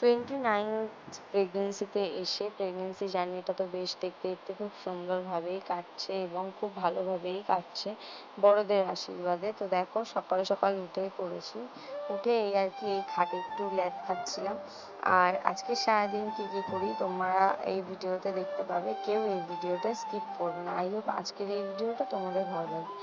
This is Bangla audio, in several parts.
টোয়েন্টি নাইনথ প্রেগনেন্সিতে এসে প্রেগনেন্সি জার্নিটা তো বেশ দেখতে দেখতে খুব সুন্দরভাবেই কাটছে এবং খুব ভালোভাবেই কাটছে বড়দের আশীর্বাদে। তো দেখো সকাল সকাল উঠেই পড়েছি। উঠে এই আর কি এই খাটে একটু ল্যাদ খাচ্ছিলাম। আর আজকে সারাদিন কী কী করি তোমরা এই ভিডিওতে দেখতে পাবে। কেউ এই ভিডিওটা স্কিপ করবে না। আই হোপ আজকের এই ভিডিওটা তোমাদের ভালো লাগবে।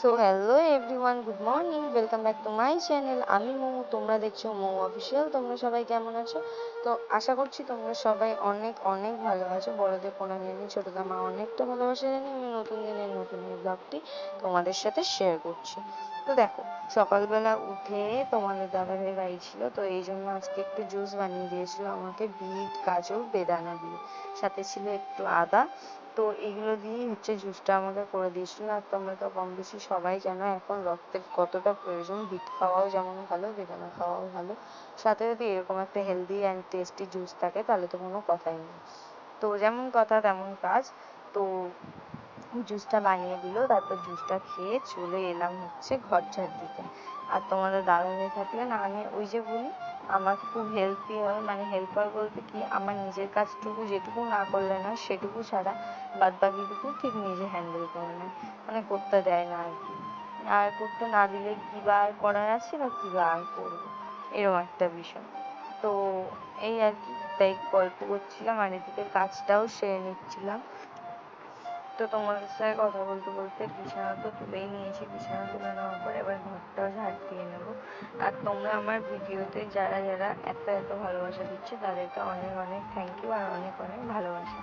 So hello everyone good morning welcome back to my channel আমি মৌ তোমরা দেখছ মৌ অফিসিয়াল তোমরা সবাই কেমন আছো? তো আশা করছি তোমরা সবাই অনেক অনেক ভালো আছো। বড়দের প্রণাম জানি ছোটদের মা অনেকটা ভালোবাসা জানি। আমি নতুন দিনের নতুন এই ব্লগটি তোমাদের সাথে শেয়ার করছি। তো দেখো, সকালবেলা উঠে তোমাদের দাদাভাই বাড়ি ছিল, তো এই জন্য আজকে একটু জুস বানিয়ে দিয়েছিল, আমাকে বিট, গাজর, বেদানা দিয়ে। সাথে ছিল একটু আদা, তো এগুলো দিয়েই হচ্ছে জুসটা আমাকে করে দিয়েছিল। আর তোমরা তো কম বেশি সবাই জানো, এখন রক্তের কতটা প্রয়োজন, বিট খাওয়াও যেমন ভালো, বেদানা খাওয়াও ভালো। সাথে যদি এরকম একটা হেলদি অ্যান্ড টেস্টি জুস থাকে, তাহলে তো কোনো কথাই নেই। তো যেমন কথা, তেমন কাজ। তো জুসটা বানিয়ে দিল, তারপর জুসটা খেয়ে চলে এলাম হচ্ছে ঘর ঝাড় দিতে। আর তোমাদের দাদাভাই থাকলে না, আমি ওই যে বলি আমার খুব হেল্পই হয়। মানে হেল্পার বলতে কি, আমার নিজের কাজটুকু যেটুকু না করলে না, সেটুকু ছাড়া বাদ বাকিটুকু ঠিক নিজে হ্যান্ডেল করে নেয়। মানে করতে দেয় না আর কি। আর করতে না দিলে কী বা আর করার আছে বা কী বা আর করব? এরকম একটা বিষয়। তো এই আর কি, তাই গল্প করছিলাম আর এদিকে কাজটাও সেরে নিচ্ছিলাম। তো তোমাদের সাথে কথা বলতে বলতে বিছানা তো তুলেই নিয়েছি, বিছানা তুলে নেওয়ার পর এবার ঘরটাও ঝাড় দিয়ে নেব। আর তোমরা আমার ভিডিওতে যারা যারা এত এত ভালোবাসা দিচ্ছে, তাদেরকে অনেক অনেক থ্যাংক ইউ আর অনেক অনেক ভালোবাসা।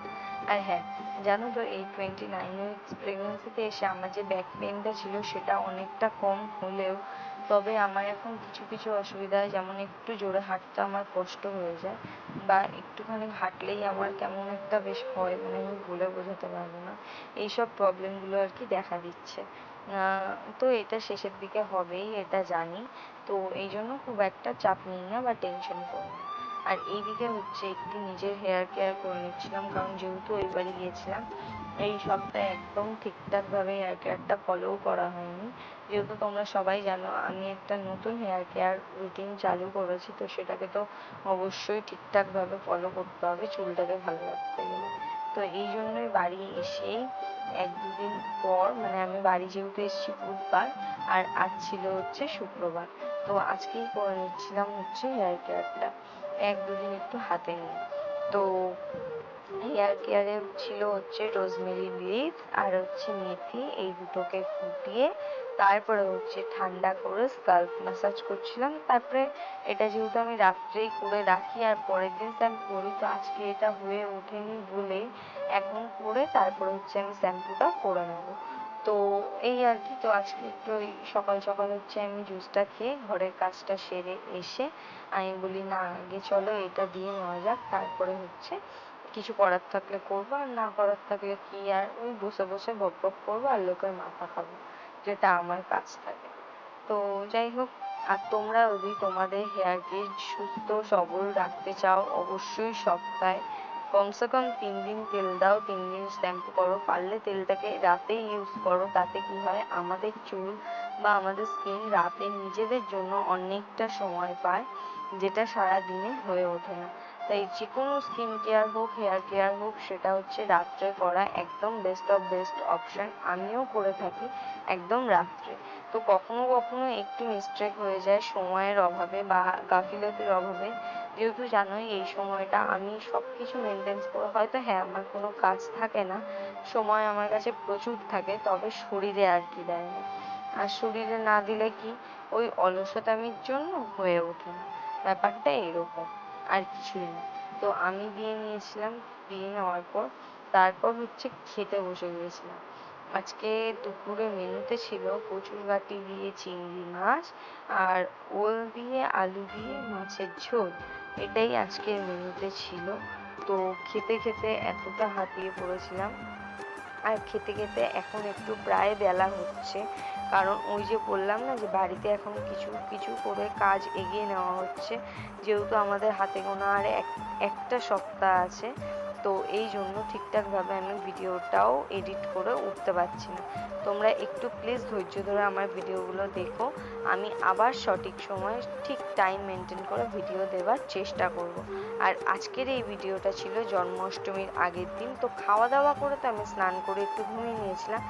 আর হ্যাঁ জানো তো এই টোয়েন্টি নাইন উইকস প্রেগনেন্সিতে এসে আমার যে ব্যাক পেনটা ছিল, সেটা অনেকটা কম হলেও তবে আমার এখন কিছু কিছু অসুবিধা হয়। যেমন একটু জোরে হাঁটতে আমার কষ্ট হয়ে যায় বা একটুখানি হাঁটলেই আমার কেমন একটা বেশ হয় মানে আমি বলে বোঝাতে পারব না। এইসব প্রবলেমগুলো আর কি দেখা দিচ্ছে। তো এটা শেষের দিকে হবেই, এটা জানি। তো এই জন্য খুব একটা চাপ নিই না বা টেনশন করি না। আর এইদিকে হচ্ছে একটু নিজের হেয়ার কেয়ার করে নিচ্ছিলাম, কারণ যেহেতু ওই বাড়ি গিয়েছিলাম এই সপ্তাহে একদম ঠিকঠাকভাবে হেয়ার কেয়ারটা ফলোও করা হয়নি। যেহেতু তোমরা সবাই জানো, আমি একটা নতুন হেয়ার কেয়ার রুটিন চালু করেছি, তো সেটাকে তো অবশ্যই ঠিকঠাকভাবে ফলো করতে হবে, চুলটাকে ভালো রাখতে গেলে। তো এই জন্যই বাড়ি এসেই এক দুদিন পর মানে আমি বাড়ি যেহেতু এসেছি বুধবার, আর আজ ছিল হচ্ছে শুক্রবার, তো আজকেই করে নিচ্ছিলাম হচ্ছে হেয়ার কেয়ারটা এক দুদিন একটু হাতে নিয়ে। তো হেয়ার কেয়ারে ছিল হচ্ছে রোজমেরি লিভ আর হচ্ছে মেথি, এই দুটোকে ফুটিয়ে তারপরে হচ্ছে ঠান্ডা করে স্কাল্প ম্যাসাজ করছিলাম। তারপরে এটা যেহেতু আমি রাত্রেই করে রাখি আর পরের দিন স্নান করি, তো আজকে এটা হয়ে ওঠেনি বলে এখন করে তারপরে হচ্ছে আমি শ্যাম্পুটা করে নেব। তো এই আর কি, তো আজকে একটু ওই সকাল সকাল হচ্ছে আমি জুসটা খেয়ে ঘরের কাজটা সেরে এসে আমি বলি, না, আগে চলো এটা দিয়ে নেওয়া যাক, তারপরে হচ্ছে কিছু করার থাকলে করব, আর না করার থাকলে কি আর ওই বসে বসে বক বক করব আর লোকের মাথা খাব, যেটা আমার কাজ থাকে। তো যাই হোক, আর তোমরা যদি তোমাদের হেয়ারকে সুস্থ সবল রাখতে চাও, অবশ্যই সপ্তাহে কমসে কম তিন দিন তেল দাও, তিন দিন শ্যাম্পু করো। পারলে তেলটাকে রাতে ইউজ করো, তাতে কি হয়? আমাদের চুল বা আমাদের স্কিন রাতে নিজেদের জন্য অনেকটা সময় পায়, যেটা সারা দিনে হয়ে ওঠে না। তাই যে কোনো স্কিন কেয়ার হোক হেয়ার কেয়ার হোক, সেটা হচ্ছে রাত্রে করা একদম বেস্ট অফ বেস্ট অপশান আমিও করে থাকি একদম রাত্রে। তো কখনো কখনো একটু মিস্টেক হয়ে যায় সময়ের অভাবে বা গাফিলতির অভাবে। যেহেতু জানোই এই সময়টা আমি সব কিছু মেনটেন্স করে, হয়তো হ্যাঁ আমার কোনো কাজ থাকে না, সময় আমার কাছে প্রচুর থাকে, তবে শরীরে আর কি দেয় না। আর শরীরে না দিলে কি ওই অলসতামির জন্য হয়ে ওঠে না। ব্যাপারটা এরকম, আর কিছুই না। তো আমি দিয়ে নিয়েছিলাম দিয়ে নেওয়ার পর, তারপর হচ্ছে খেতে বসে গিয়েছিলাম। আজকে দুপুরে মেনুতে ছিল কচুর কচুরগাটি দিয়ে চিংড়ি মাছ আর ওল দিয়ে আলু দিয়ে মাছের ঝোল। এটাই আজকের মেনুতে ছিল। তো খেতে খেতে এতটা হাঁপিয়ে পড়েছিলাম। আর খেতে খেতে এখন একটু প্রায় বেলা হচ্ছে। কারণ ওই যে বললাম না যে বাড়িতে এখন কিছু কিছু করে কাজ এগিয়ে নেওয়া হচ্ছে। যেহেতু আমাদের হাতে গোনা আর এক, একটা সপ্তাহ আছে। তো এই জন্য ঠিকঠাকভাবে আমি ভিডিওটাও এডিট করে উঠতে পারছি না। তোমরা একটু প্লিজ ধৈর্য ধরে আমার ভিডিওগুলো দেখো। আমি আবার সঠিক সময় ঠিক টাইম মেনটেন করে ভিডিও দেওয়ার চেষ্টা করব। আর আজকের এই ভিডিওটা ছিল জন্মাষ্টমীর আগের দিন। তো খাওয়া দাওয়া করে তো আমি স্নান করে একটু ঘুমিয়ে নিয়েছিলাম।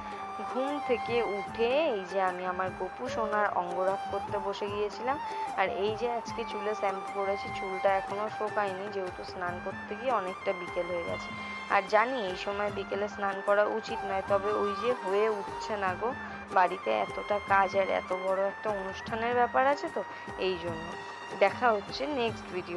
ঘুম থেকে উঠে এই যে আমি আমার গপু সোনার অঙ্গরাগ করতে বসে গিয়েছিলাম। আর এই যে আজকে চুলে শ্যাম্পু করেছি, চুলটা এখনও শোকায়নি। যেহেতু স্নান করতে গিয়ে অনেকটা বিকেল গেছে। আর জানি, এই সময় বিকেলে স্নান করা উচিত নয়, তবে ওই যে হয়ে উঠছে না গো। বাড়িতে এতটা কাজ আর এত বড় একটা অনুষ্ঠানের ব্যাপার আছে তো, এই জন্য। দেখা হচ্ছে নেক্সট ভিডিও